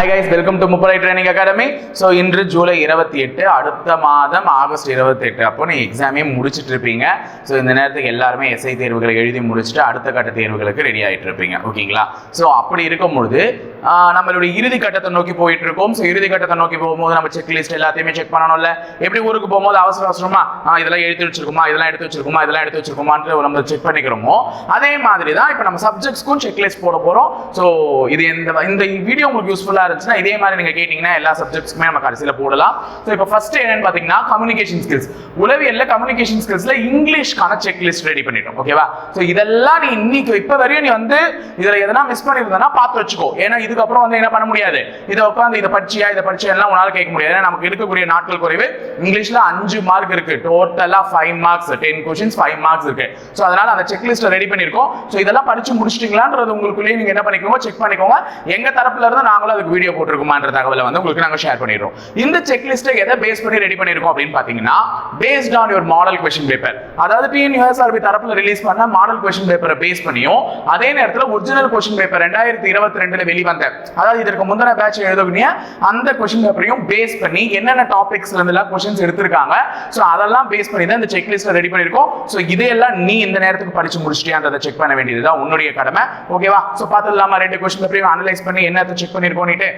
Hi guys welcome to முப்படை training academy so இன்று July இருபத்தி எட்டு அடுத்த மாதம் ஆகஸ்ட் இருபத்தி எட்டு. அப்போ நீ எக்ஸாமே முடிச்சிட்டு இருப்பீங்க. ஸோ இந்த நேரத்துக்கு எல்லாருமே எஸ்ஐ தேர்வுகளை எழுதி முடிச்சுட்டு அடுத்த கட்ட தேர்வுகளுக்கு ரெடி ஆகிட்டு இருப்பீங்க. ஓகேங்களா ஸோ அப்படி இருக்கும் பொழுது நம்மளுடைய இறுதி கட்டத்தை நோக்கி போயிட்டு இருக்கோம். ஸோ இறுதி கட்டத்தை நோக்கி போகும்போது நம்ம செக் லிஸ்ட் எல்லாத்தையுமே செக் பண்ணணும்ல. எப்படி ஊருக்கு போகும்போது அவசர அவசரமா ஆ, இதெல்லாம் எடுத்து வச்சிருக்குமா இதெல்லாம் எடுத்து வச்சிருக்குமா இதெல்லாம் எடுத்து வச்சிருக்குமான்னு நம்ம செக் பண்ணிக்கிறோமோ அதே மாதிரி தான் இப்போ நம்ம சப்ஜெக்ட்ஸ்க்கும் செக் லிஸ்ட் போட போகிறோம் ஸோ இது இந்த இந்த வீடியோ உங்களுக்கு யூஸ்ஃபுல்லாக இருந்துச்சுன்னா இதே மாதிரி நீங்கள் கேட்டிங்கன்னா எல்லா சப்ஜெக்ட்ஸ்க்குமே நம்ம கடைசியில் போடலாம். ஸோ இப்போ ஃபர்ஸ்ட் என்னன்னு பார்த்தீங்கன்னா கம்யூனிகேஷன் ஸ்கில்ஸ் உளவியல்ல கம்யூனிகேஷன் ஸ்கில்ஸ்ல இங்கிலீஷ்க்கான செக் லிஸ்ட் ரெடி பண்ணிட்டோம். ஓகேவா ஸோ இதெல்லாம் நீ இன்னைக்கு இப்போ வரையும் நீ வந்து இதில் எதனா மிஸ் பண்ணியிருந்தனா பார்த்து வச்சுக்கோ. ஏன்னா இதுக்கப்புறம் வந்து என்ன பண்ண முடியாது? இதை உட்காந்து இதை படிச்சியா இதை படிச்சியா எல்லாம் உன்னால கேட்க முடியாது. ஏன்னா நமக்கு இருக்கக்கூடிய நாட்கள் குறைவு. இங்கிலீஷ்ல அஞ்சு மார்க் இருக்கு. டோட்டலா five marks ten questions five marks இருக்கு. ஸோ அதனால அந்த செக் லிஸ்ட்டை ரெடி பண்ணியிருக்கோம். ஸோ இதெல்லாம் படிச்சு முடிச்சிட்டீங்களான்றது உங்களுக்குள்ளேயே நீங்க என்ன பண்ணிக்கோங்க செக் பண்ணிக்கோங்க. எங்க தரப்புல இருந்து நாங்களும் அதுக்கு வீடியோ போட்டிருக்குமான்ற தகவலை வந்து உங்களுக்கு நாங்க ஷேர் பண்ணிடுறோம். இந்த செக் லிஸ்ட்டை எதை பேஸ் பண்ணி ரெடி பண்ணியிருக்கோம் அப்படின்னு பாத்தீங்கன்னா based on your model question paper அதாவது டிஎன்யூஎஸ்ஆர்பி தரப்புல ரிலீஸ் பண்ண மாடல் கொஸ்டின் பேப்பரை பேஸ் பண்ணியும் அதே நேரத்தில் ஒரிஜினல் கொஸ்டின் பேப்பர் ரெண்டாயிரத்தி இருபத்தி ரெண்டுல வெளிவந்த அதாவது இதற்கு முந்தின பேட்ச் எழுதக்கூடிய அந்த கொஸ்டின் பேப்பரையும் பேஸ் பண்ணி என்னென்ன டாபிக்ஸ்ல இருந்தெல்லாம் கொஸ்டின்ஸ் எடுத்திருக்காங்க. ஸோ அதெல்லாம் பேஸ் பண்ணி தான் இந்த செக்லிஸ்ட்டை ரெடி பண்ணியிருக்கோம். ஸோ இதையெல்லாம் நீ இந்த நேரத்துக்கு படிச்சு முடிச்சிட்டியான்றதை செக் பண்ண வேண்டியது தான் உன்னுடைய கடமை. ஓகேவா ஸோ பார்த்துடலாமா? ரெண்டு கொஸ்டின் பேப்பரையும் அனலைஸ் பண்ணி என்னத்தை செக் பண்ணியிருக்கோன்னுட்டு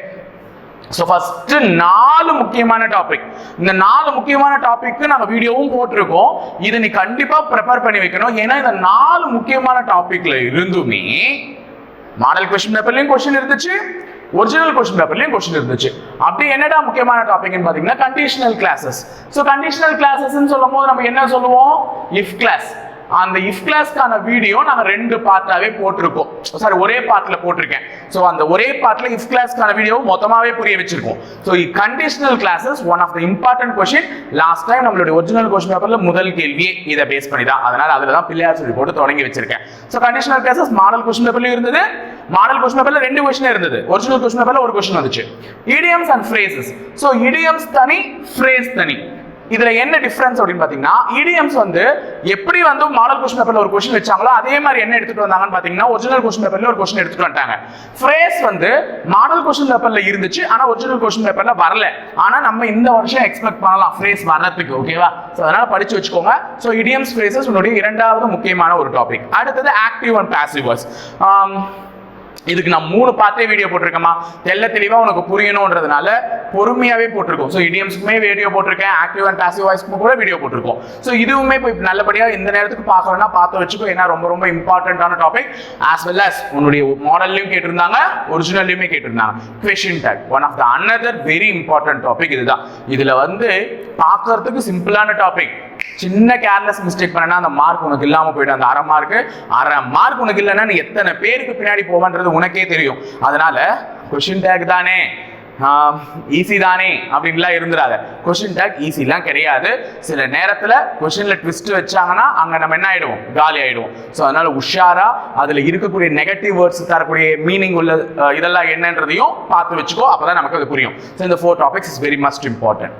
ஸோ ஃபஸ்ட்டு நாலு முக்கியமான டாபிக் இந்த நாலு முக்கியமான டாபிக்கு நாங்கள் வீடியோவும் போட்டிருக்கோம். இதை நீ கண்டிப்பாக ப்ரிப்பேர் பண்ணி வைக்கணும். ஏன்னா இந்த நாலு முக்கியமான டாப்பிக்கில் இருந்துமே மாடல் கொஸ்டின் பேப்பர்லையும் கொஸ்டின் இருந்துச்சு ஒரிஜினல் கொஸ்டின் பேப்பர்லயும் கொஸ்டின் இருந்துச்சு. அப்படி என்னடா முக்கியமான டாபிக்னு பாத்தீங்கன்னா கண்டிஷனல் கிளாஸஸ் ஸோ கண்டிஷனல் கிளாஸஸ்ன்னு சொல்லும் போது நம்ம என்ன சொல்லுவோம்? இஃப் கிளாஸ் அந்த இஃப் கிளாஸ்க்கான வீடியோ நாங்கள் ரெண்டு பார்ட்டாவே போட்டிருக்கோம். சாரி ஒரே பார்ட்ல போட்டிருக்கேன். ஸோ அந்த ஒரே பார்ட்ல இஃப் கிளாஸ்க்கான வீடியோ மொத்தமாகவே புரிய வச்சிருக்கோம். So conditional clauses one of the important question last time நம்மளுடைய ஒரிஜினல் கொஸ்டின் பேப்பர்ல முதல் கேள்வியே இதை பேஸ் பண்ணி தான். அதனால அதில் தான் பிள்ளையார் சொல்லி போட்டு தொடங்கி வச்சிருக்கேன். So conditional clauses model question பேப்பர்லையும் இருந்தது. மாடல் கொஸ்டின் பேப்பர்ல ரெண்டு கொஸ்டின் இருந்தது. ஒரிஜினல் கொஸ்டின் பேப்பர்ல ஒரு கொஸ்டின் வந்துச்சு. Idioms and phrases so idioms தனி ஃப்ரேஸ் தனி. இதுல என்ன டிஃபரன்ஸ் அப்படின்னு பாத்தீங்கன்னா இடியம்ஸ் வந்து எப்படி வந்து மாடல் கொஸ்டின் பேப்பர்ல ஒரு கொஸ்டின் வச்சாங்களோ அதே மாதிரி என்ன எடுத்துட்டு வந்தாங்கன்னு பாத்தீங்கன்னா ஒரிஜினல் கொஸ்டின் பேப்பர்ல ஒரு கொஸ்டின் எடுத்துட்டு வந்துட்டாங்க. ஃப்ரேஸ் வந்து மாடல் கொஸ்டின் பேப்பர்ல இருந்துச்சு ஆனா ஒரிஜினல் கொஸ்டின் பேப்பர்ல வரல. ஆனா நம்ம இந்த வருஷம் எக்ஸ்பெக்ட் பண்ணலாம் ஃப்ரேஸ் வர்றதுக்கு ஓகேவா ஸோ அதனால படிச்சு வச்சுக்கோங்க. ஸோ இடியம்ஸ் ஃப்ரேசஸ் உன்னுடைய இரண்டாவது முக்கியமான ஒரு டாபிக் அடுத்தது ஆக்டிவ் அண்ட் பாசிவர்ஸ் இதுக்கு நான் மூணு பார்த்தே வீடியோ போட்டிருக்கேமா தெல்ல தெளிவாக உனக்கு புரியணுன்றதுனால பொறுமையாவே போட்டிருக்கோம். ஸோ இடியம்ஸ்க்குமே வீடியோ போட்டிருக்கேன். ஆக்டிவ் அண்ட் பாசிவ் வாய்ஸ்க்கும் கூட வீடியோ போட்டிருக்கோம். ஸோ இதுவுமே இப்போ நல்லபடியாக இந்த நேரத்துக்கு பார்க்கணும்னா பார்த்து வச்சுக்கோ. ஏன்னா ரொம்ப ரொம்ப இம்பார்ட்டன்டான டாபிக் ஆஸ் வெல் அஸ் உன்னுடைய மாடல்லையும் கேட்டிருந்தாங்க ஒரிஜினல்லையுமே கேட்டிருந்தாங்க. Question tag one of the another very important topic இதுதான். இதில் வந்து பார்க்கறதுக்கு சிம்பிளான டாபிக் சின்ன கேர்லெஸ் மிஸ்டேக் பண்ணனா அந்த மார்க் உனக்கு இல்லாம போயிடும். அந்த அரை மார்க் அரை மார்க் உனக்கு இல்லைன்னா நீ எத்தனை பேருக்கு பின்னாடி போவன்றது உனக்கே தெரியும். அதனால கொஷின் டேக் தானே. ஈஸி தானே அப்படின்லாம் இருந்துடாத கொஷின் டேக் ஈஸிலாம் கிடையாது. சில நேரத்தில் கொஷினில் ட்விஸ்ட் வச்சாங்கன்னா அங்கே நம்ம என்ன ஆகிடுவோம் காலி ஆகிடுவோம் ஸோ அதனால் உஷாராக அதில் இருக்கக்கூடிய நெகட்டிவ் வேர்ட்ஸ் தரக்கூடிய மீனிங் உள்ள இதெல்லாம் என்னன்றதையும் பார்த்து வச்சுக்கோ அப்போ தான் நமக்கு அது புரியும். ஸோ இந்த four topics is very must important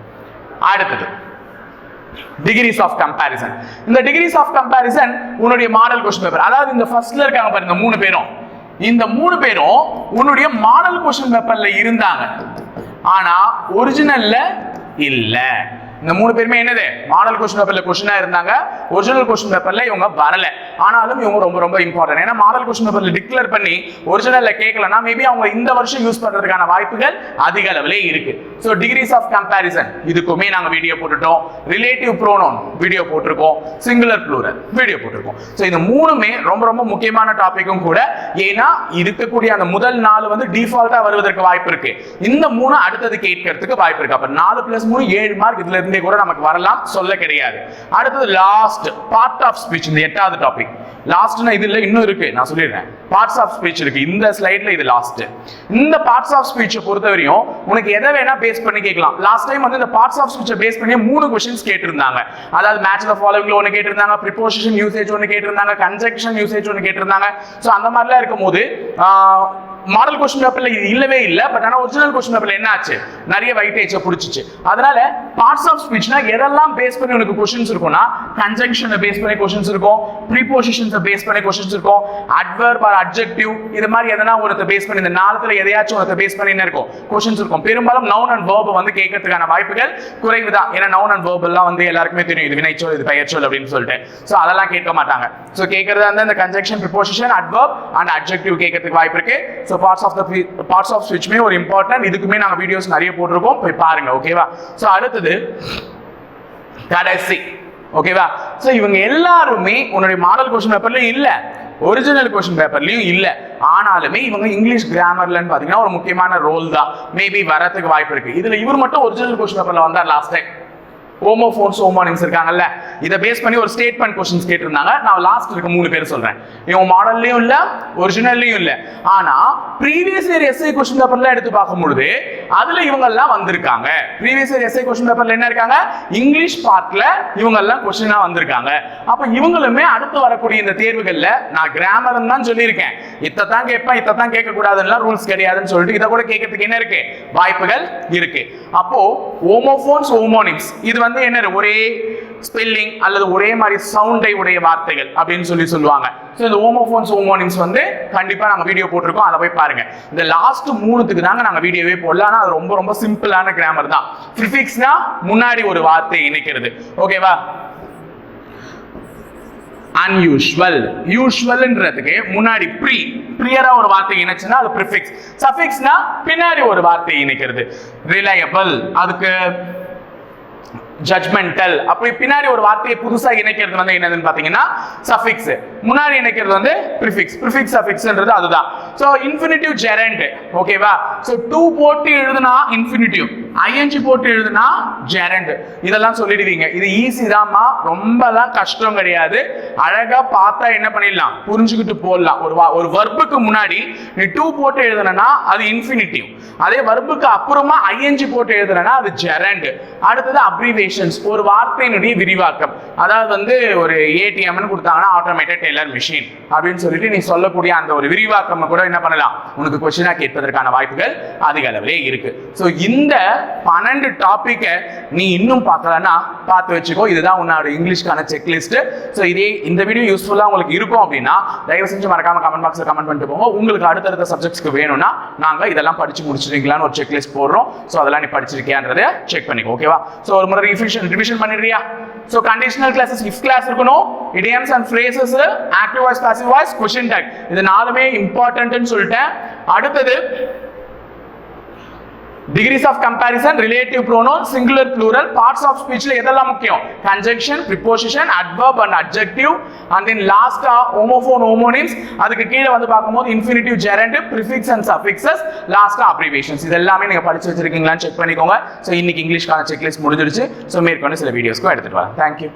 அடுத்தது டிகிரிஸ் ஆஃப் கம்பேரிசன் இந்த டிகிரிஸ் ஆஃப் கம்பேரிசன் உன்னுடைய மாடல் கொஸ்டின் பேப்பர் அதாவது இந்த ஃபர்ஸ்ட்ல இருக்காங்க பாருங்க மூணு பேரும். இந்த மூணு பேரும் உன்னுடைய மாடல் கொஸ்டின் பேப்பர்ல இருந்தாங்க. ஆனா ஒரிஜினல்ல இல்லை. இந்த மூணு பேருமே என்னது? மாடல் கொஸ்டின் பேப்பர்ல கொஸ்டினா இருந்தாங்க. ஒரிஜினல் கொஸ்டின் பேப்பர்ல இவங்க வரல. ஆனாலும் இவங்க ரொம்ப ரொம்ப இம்பார்ட்டன்ட் ஏன்னா மாடல் கொஸ்டின் பேப்பர்ல டிக்ளேர் பண்ணி ஒரிஜினல்ல கேட்கலன்னா மேபி அவங்க இந்த வருஷம் யூஸ் பண்றதுக்கான வாய்ப்புகள் அதிக அளவிலே இருக்கு. ஸோ டிகிரிஸ் ஆஃப் கம்பேரிசன் இதுக்குமே நாங்க வீடியோ போட்டுட்டோம். ரிலேட்டிவ் ப்ரோனோன் வீடியோ போட்டிருக்கோம். சிங்குலர் ப்ளூரல் வீடியோ போட்டிருக்கோம். ஸோ இந்த மூணுமே ரொம்ப ரொம்ப முக்கியமான டாபிக்கும் கூட. ஏன்னா இருக்கக்கூடிய அந்த முதல் நாலு வந்து டிஃபால்ட்டா வருவதற்கு வாய்ப்பு இருக்கு. இந்த மூணு அடுத்தது கேட்கறதுக்கு வாய்ப்பு இருக்கு. அப்ப நாலு பிளஸ் மூணு ஏழு மார்க் இதுல இருந்து கூட நமக்கு வரலாம் சொல்ல கிடையாது. அடுத்தது லாஸ்ட் பார்ட் ஆஃப் ஸ்பீச் இந்த எட்டாவது டாபிக் லாஸ்ட்னா இது இல்லை இன்னும் இருக்கு நான் சொல்லிடுறேன். பார்ட்ஸ் ஆஃப் ஸ்பீச் இருக்கு. இந்த ஸ்லைட்ல இது லாஸ்ட் இந்த பார்ட்ஸ் ஆஃப் ஸ்பீச்சை பொறுத்தவரையும் உனக்கு எதை வேணா பேஸ் பண்ணி கேட்கலாம். லாஸ்ட் டைம் வந்து இந்த பார்ட்ஸ் ஆஃப் ஸ்பீச்சை பேஸ் பண்ணி மூணு கொஸ்டின்ஸ் கேட்டிருந்தாங்க. அதாவது மேட்ச் ஆஃப் ஃபாலோவிங்ல ஒன்று கேட்டிருந்தாங்க ப்ரிப்போசிஷன் யூசேஜ் ஒன்று கேட்டிருந்தாங்க கன்ஜெக்ஷன் யூசேஜ் ஒன்று கேட்டிருந்தாங்க. ஸோ அந்த மாதிரிலாம் இருக்கும்போது போது மாடல் கொஸ்டின் பேப்பர்ல இது இல்லவே இல்லை பட் ஆனால் ஒரிஜினல் கொஸ்டின் பேப்பர்ல என்ன ஆச்சு? நிறைய வைட்டேஜ் பிடிச்சிச்சு. அதனால பார்ட்ஸ் ஆஃப் ஸ்பீச்னா எதெல்லாம் பேஸ் பண்ணி உனக்கு கொஸ்டின்ஸ் இருக்கும்னா கன்ஜங்ஷனை பேஸ் பண்ணி கொஸ்டின்ஸ் இருக்கும் ப்ரீபோசிஷன்ஸை பேஸ் பண்ணி கொஸ்டின்ஸ் இருக்கும் அட்வர்ப் ஆர் அட்ஜெக்டிவ் இது மாதிரி எதனா ஒருத்த பேஸ் பண்ணி இந்த நாளத்துல எதையாச்சும் ஒருத்த பேஸ் பண்ணி என்ன இருக்கும் கொஸ்டின்ஸ் இருக்கும். பெரும்பாலும் நவுன் அண்ட் வேர்ப் வந்து கேட்கறதுக்கான வாய்ப்புகள் குறைவு தான். ஏன்னா நவுன் அண்ட் வேர்ப் எல்லாம் வந்து எல்லாருக்குமே தெரியும். இது வினைச்சொல் இது பெயர்ச்சொல் அப்படின்னு சொல்லிட்டு. ஸோ அதெல்லாம் கேட்க மாட்டாங்க. ஸோ கேட்கறது வந்து இந்த conjunction preposition adverb and adjective கேட்கறதுக்கு வாய்ப்பு இருக்கு. So parts of the parts of ஸ்விட்ச்மே ஒரு இம்பார்ட்டன்ட் இதுக்குமே நாங்கள் வீடியோஸ் நிறைய போட்டிருக்கோம். போய் பாருங்க ஓகேவா ஸோ அடுத்தது கடைசி ஓகேவா ஸோ இவங்க எல்லாருமே உன்னுடைய மாடல் கொஸ்டின் பேப்பர்லையும் இல்லை. ஒரிஜினல் கொஸ்டின் பேப்பர்லையும் இல்லை. ஆனாலுமே இவங்க இங்கிலீஷ் கிராமர்லன்னு பார்த்தீங்கன்னா ஒரு முக்கியமான ரோல் தான். மேபி வரத்துக்கு வாய்ப்பு இருக்குது இதில் இவர் மட்டும் ஒரிஜினல் கொஸ்டின் பேப்பரில் வந்தார் லாஸ்ட் டைம் ஹோமோஃபோன்ஸ் ஹோமோனிம்ஸ் இருக்காங்கல்ல? இதை பேஸ் பண்ணி ஒரு ஸ்டேட்மெண்ட் கொஸ்டின்ஸ் கேட்டிருந்தாங்க. நான் லாஸ்ட் இருக்க மூணு பேர் சொல்றேன். இவன் மாடல்லையும் இல்ல ஒரிஜினல்லையும் இல்ல. ஆனா ப்ரீவியஸ் இயர் எஸ்ஐ கொஸ்டின் பேப்பர்லாம் எடுத்து பார்க்கும்பொழுது அதுல இவங்க எல்லாம் வந்திருக்காங்க ப்ரீவியஸ் இயர் எஸ்ஐ கொஸ்டின் பேப்பர்ல என்ன இருக்காங்க? இங்கிலீஷ் பார்ட்ல இவங்க எல்லாம் கொஸ்டினா வந்திருக்காங்க. அப்ப இவங்களுமே அடுத்து வரக்கூடிய இந்த தேர்வுகள்ல நான் கிராமர் தான் சொல்லியிருக்கேன். இத்தான் கேட்பேன் இத்தான் கேட்க கூடாதுன்னா ரூல்ஸ் கிடையாதுன்னு சொல்லிட்டு இதை கூட கேட்கறதுக்கு என்ன இருக்கு? வாய்ப்புகள் இருக்கு. அப்போ ஓமோஃபோன்ஸ் ஹோமோனிம்ஸ் இது வந்து என்ன ஒரே ஸ்பெல்லிங் அல்லது ஒரே மாதிரி சவுண்டை உடைய வார்த்தைகள் அப்படின்னு சொல்லி சொல்லுவாங்க. ஸோ இந்த ஹோமோஃபோன்ஸ் ஹோமோனிம்ஸ் வந்து கண்டிப்பா நாங்கள் வீடியோ போட்டிருக்கோம். அதை போய் பாருங்க. இந்த லாஸ்ட் மூணுத்துக்கு தாங்க நாங்க வீடியோவே போடல. ஆனா அது ரொம்ப ரொம்ப சிம்பிளான கிராமர் தான். ஃபிசிக்ஸ்னா முன்னாடி ஒரு வார்த்தை இணைக்கிறது. ஓகேவா அன்யூஷுவல் யூஷுவல்ன்றதுக்கு முன்னாடி ப்ரீ ப்ரியரா ஒரு வார்த்தை இணைச்சுன்னா அது ப்ரிஃபிக்ஸ் சஃபிக்ஸ்னா பின்னாடி ஒரு வார்த்தை இணைக்கிறது. ரிலையபிள் அதுக்கு ஜட்மெண்டல் அப்படி பின்னாடி ஒரு வார்த்தையை புதுசா இணைக்கிறது வந்து என்னதுன்னு பாத்தீங்கன்னா சஃபிக்ஸ் முன்னாடி இணைக்கிறது வந்து ப்ரிஃபிக்ஸ் ப்ரிஃபிக்ஸ் சஃபிக்ஸ்ன்றது அதுதான். சோ இன்ஃபினிட்டிவ் ஜெரண்ட் ஓகேவா சோ டூ போட்டு எழுதுனா இன்ஃபினிட்டிவ் ஐஎன்ஜி போட்டு எழுதுனா ஜெரண்ட் இதெல்லாம் சொல்லிடுவீங்க. இது ஈஸி தான்மா ரொம்பலாம் கஷ்டம் கிடையாது. அழகா பார்த்தா என்ன பண்ணிடலாம்? புரிஞ்சுக்கிட்டு போடலாம். ஒரு வா- ஒரு வர்புக்கு முன்னாடி நீ டூ போட்டு எழுதுனா அது இன்ஃபினிட்டிவ் அதே வர்புக்கு அப்புறமா ஐஎன்ஜி போட்டு எழுதுனா அது ஜெரண்ட் அடுத்தது அப்ரிவேஷன்ஸ் ஒரு வார்த்தையினுடைய விரிவாக்கம். அதாவது வந்து ஒரு ஏடிஎம்னு கொடுத்தாங்கன்னா ஆட்டோமேட்டட் டெய்லர் மிஷின் அப்படின்னு சொல்லிட்டு நீ சொல்லக்கூடிய அந்த ஒரு விரிவாக்கம் கூட என்ன பண்ணலாம்? உனக்கு கொஸ்டினா கேட்பதற்கான வாய்ப்புகள் அதிக அளவிலே இருக்கு. ஸோ இந்த பன்னெண்டு டாப்பிக்கை நீ இன்னும் பார்க்கலன்னா பார்த்து வச்சுக்கோ. இதுதான் உன்னோட இங்கிலீஷ்க்கான செக்லிஸ்ட் ஸோ இதே இந்த வீடியோ யூஸ்ஃபுல்லாக உங்களுக்கு இருக்கும் அப்படின்னா தயவு செஞ்சு மறக்காம கமெண்ட் பாக்ஸில் கமெண்ட் பண்ணிட்டு போங்க. உங்களுக்கு அடுத்தடுத்த சப்ஜெக்ட்ஸ்க்கு வேணும்னா நாங்கள் இதெல்லாம் படிச்சு முடிச்சிருக்கீங்களான்னு ஒரு செக்லிஸ்ட் போடுறோம். ஸோ அதெல்லாம் நீ படிச்சிருக்கியான்றதை செக் பண்ணிக்கோ ஓகேவா ஸோ ஒரு முறை revision revision பண்ணிடுறியா? So conditional clauses if clause இருக்கணும் idioms and phrases active voice passive voice question tag இது நாலுமே இம்பார்ட்டன்ட்னு சொல்லிட்டேன். அடுத்தது degrees of comparison relative pronoun singular plural parts of ஸ்பீச்ல எதெல்லாம் முக்கியம்? Conjunction preposition adverb and adjective and then லாஸ்டா homophone homonyms அதுக்கு கீழே வந்து பார்க்கும்போது infinitive gerund prefix and suffixes லாஸ்டா அப்ரிவேஷன்ஸ் இது எல்லாமே நீங்க படிச்சு வச்சிருக்கீங்களான்னு செக் பண்ணிக்கோங்க. ஸோ இன்னைக்கு இங்கிலீஷ்க்கான செக்லிஸ்ட் முடிஞ்சிருச்சு ஸோ மேற்கொண்டு சில வீடியோஸ்க்கும் எடுத்துட்டு வரேன். தேங்க்யூ